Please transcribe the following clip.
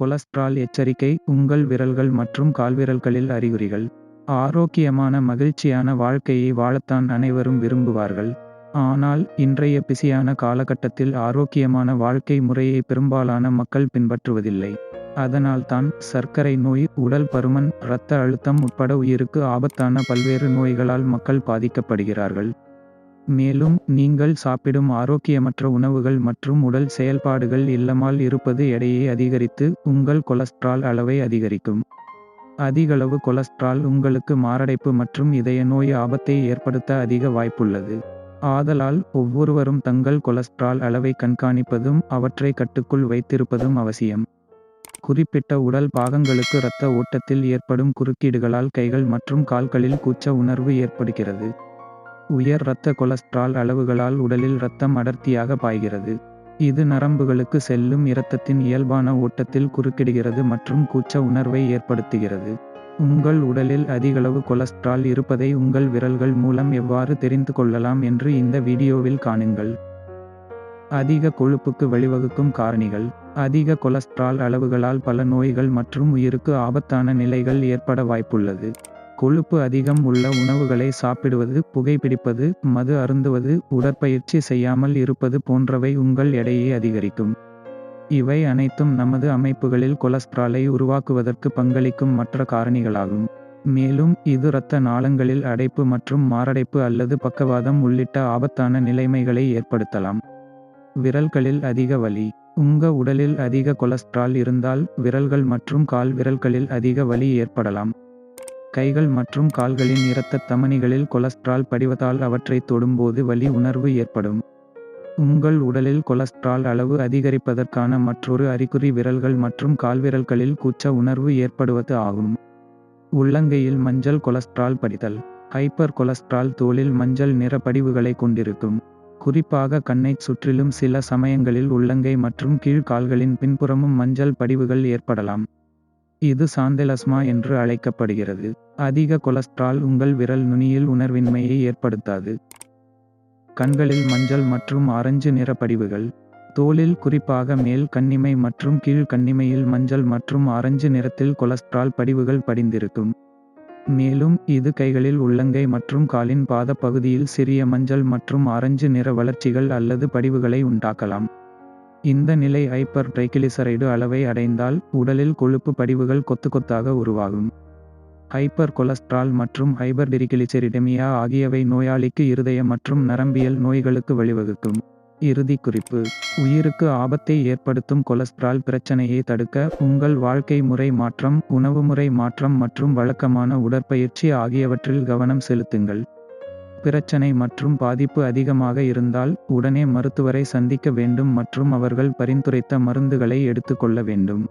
Cholesterol எச்சரிக்கை உங்கள் விரல்கள் மற்றும் கால்விரல்களில் அறிகுறிகள். ஆரோக்கியமான மகிழ்ச்சியான வாழ்க்கையை வாழத்தான் அனைவரும் விரும்புவார்கள். ஆனால் இன்றைய பிசியான காலகட்டத்தில் ஆரோக்கியமான வாழ்க்கை முறையை பெரும்பாலான மக்கள் பின்பற்றுவதில்லை. அதனால்தான் சர்க்கரை நோய், உடல் பருமன், இரத்த அழுத்தம் உட்பட உயிருக்கு ஆபத்தான பல்வேறு நோய்களால் மக்கள் பாதிக்கப்படுகிறார்கள். மேலும் நீங்கள் சாப்பிடும் ஆரோக்கியமற்ற உணவுகள் மற்றும் உடல் செயல்பாடுகள் இல்லமால் இருப்பது எடையை அதிகரித்து உங்கள் கொலஸ்ட்ரால் அளவை அதிகரிக்கும். அதிகளவு கொலஸ்ட்ரால் உங்களுக்கு மாரடைப்பு மற்றும் இதய நோய் ஆபத்தை ஏற்படுத்த அதிக வாய்ப்புள்ளது. ஆதலால் ஒவ்வொருவரும் தங்கள் கொலஸ்ட்ரால் அளவை கண்காணிப்பதும் அவற்றை கட்டுக்குள் வைத்திருப்பதும் அவசியம். குறிப்பிட்ட உடல் பாகங்களுக்கு இரத்த ஓட்டத்தில் ஏற்படும் குறுக்கீடுகளால் கைகள் மற்றும் கால்களில் கூச்ச உணர்வு ஏற்படுகிறது. உயர் இரத்த கொலஸ்ட்ரால் அளவுகளால் உடலில் இரத்தம் அடர்த்தியாக பாய்கிறது. இது நரம்புகளுக்கு செல்லும் இரத்தத்தின் இயல்பான ஓட்டத்தில் குறுக்கிடுகிறது மற்றும் கூச்ச உணர்வை ஏற்படுத்துகிறது. உங்கள் உடலில் அதிகளவு கொலஸ்ட்ரால் இருப்பதை உங்கள் விரல்கள் மூலம் எவ்வாறு தெரிந்து கொள்ளலாம் என்று இந்த வீடியோவில் காணுங்கள். அதிக கொழுப்புக்கு வழிவகுக்கும் காரணிகள். அதிக கொலஸ்ட்ரால் அளவுகளால் பல நோய்கள் மற்றும் உயிருக்கு ஆபத்தான நிலைகள் ஏற்பட வாய்ப்புள்ளது. கொழுப்பு அதிகம் உள்ள உணவுகளை சாப்பிடுவது, புகைப்பிடிப்பது, மது அருந்துவது, உடற்பயிற்சி செய்யாமல் இருப்பது போன்றவை உங்கள் எடையை அதிகரிக்கும். இவை அனைத்தும் நமது அமைப்புகளில் கொலஸ்ட்ராலை உருவாக்குவதற்கு பங்களிக்கும் மற்ற காரணிகளாகும். மேலும் இது இரத்த நாளங்களில் அடைப்பு மற்றும் மாரடைப்பு அல்லது பக்கவாதம் உள்ளிட்ட ஆபத்தான நிலைமைகளை ஏற்படுத்தலாம். விரல்களில் அதிக வலி. உங்க உடலில் அதிக கொலஸ்ட்ரால் இருந்தால் விரல்கள் மற்றும் கால் விரல்களில் அதிக வலி ஏற்படலாம். கைகள் மற்றும் கால்களின் இரத்த தமனிகளில் கொலஸ்ட்ரால் படிவதால் அவற்றை தொடும்போது வலி உணர்வு ஏற்படும். உங்கள் உடலில் கொலஸ்ட்ரால் அளவு அதிகரிப்பதற்கான மற்றொரு அறிகுறி விரல்கள் மற்றும் கால்விரல்களில் கூச்ச உணர்வு ஏற்படுவது ஆகும். உள்ளங்கையில் மஞ்சள் கொலஸ்ட்ரால் படிதல். ஹைப்பர் கொலஸ்ட்ரால் தோலில் மஞ்சள் நிற படிவுகளை கொண்டிருக்கும். குறிப்பாக கண்ணைச் சுற்றிலும் சில சமயங்களில் உள்ளங்கை மற்றும் கீழ் கால்களின் பின்புறமும் மஞ்சள் படிவுகள் ஏற்படலாம். இது சாந்தெலஸ்மா என்று அழைக்கப்படுகிறது. அதிக கொலஸ்ட்ரால் உங்கள் விரல் நுனியில் உணர்வின்மையை ஏற்படுத்தாது. கண்களில் மஞ்சள் மற்றும் ஆரஞ்சு நிற படிவுகள். தோலில் குறிப்பாக மேல் கண்ணிமை மற்றும் கீழ் கண்ணிமையில் மஞ்சள் மற்றும் ஆரஞ்சு நிறத்தில் கொலஸ்ட்ரால் படிவுகள் படிந்திருக்கும். மேலும் இது கைகளில் உள்ளங்கை மற்றும் காலின் பாதப் பகுதியில் சிறிய மஞ்சள் மற்றும் ஆரஞ்சு நிற வளர்ச்சிகள் அல்லது படிவுகளை உண்டாக்கலாம். இந்த நிலை ஹைப்பர் ட்ரைகிளிசரைடு அளவை அடைந்தால் உடலில் கொழுப்பு படிவுகள் கொத்து கொத்தாக உருவாகும். ஹைப்பர் கொலஸ்ட்ரால் மற்றும் ஹைபர் ஹைபர்டிரிகிளிசெரிடெமியா ஆகியவை நோயாளிக்கு இருதய மற்றும் நரம்பியல் நோய்களுக்கு வழிவகுக்கும். இறுதி குறிப்பு உயிருக்கு ஆபத்தை ஏற்படுத்தும் கொலஸ்ட்ரால் பிரச்சனையை தடுக்க உங்கள் வாழ்க்கை முறை மாற்றம், உணவு முறை மாற்றம் மற்றும் வழக்கமான உடற்பயிற்சி ஆகியவற்றில் கவனம் செலுத்துங்கள். பிரச்சனை மற்றும் பாதிப்பு அதிகமாக இருந்தால் உடனே மருத்துவரை சந்திக்க வேண்டும் மற்றும் அவர்கள் பரிந்துரைத்த மருந்துகளை எடுத்துக்கொள்ள வேண்டும்.